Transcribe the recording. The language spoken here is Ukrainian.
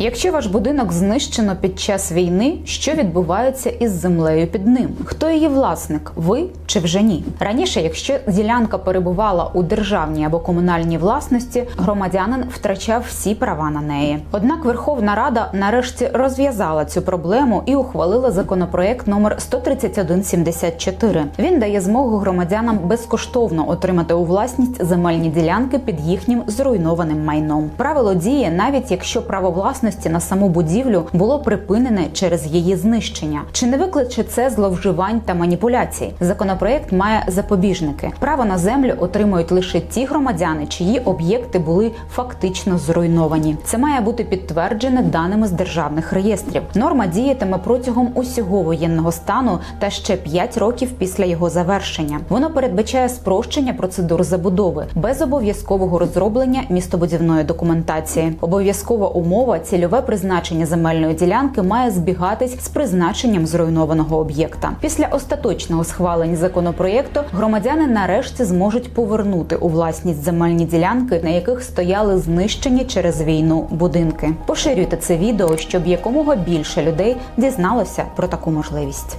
Якщо ваш будинок знищено під час війни, що відбувається із землею під ним? Хто її власник? Ви чи вже ні? Раніше, якщо ділянка перебувала у державній або комунальній власності, громадянин втрачав всі права на неї. Однак Верховна Рада нарешті розв'язала цю проблему і ухвалила законопроект номер 13174. Він дає змогу громадянам безкоштовно отримати у власність земельні ділянки під їхнім зруйнованим майном. Правило діє навіть якщо право власності на саму будівлю було припинене через її знищення. Чи не викличе це зловживань та маніпуляцій? Законопроект має запобіжники. Право на землю отримують лише ті громадяни, чиї об'єкти були фактично зруйновані. Це має бути підтверджене даними з державних реєстрів. Норма діятиме протягом усього воєнного стану та ще 5 років після його завершення. Воно передбачає спрощення процедур забудови без обов'язкового розроблення містобудівної документації. Обов'язкова умова цільове призначення земельної ділянки має збігатись з призначенням зруйнованого об'єкта. Після остаточного схвалення законопроєкту громадяни нарешті зможуть повернути у власність земельні ділянки, на яких стояли знищені через війну будинки. Поширюйте це відео, щоб якомога більше людей дізналося про таку можливість.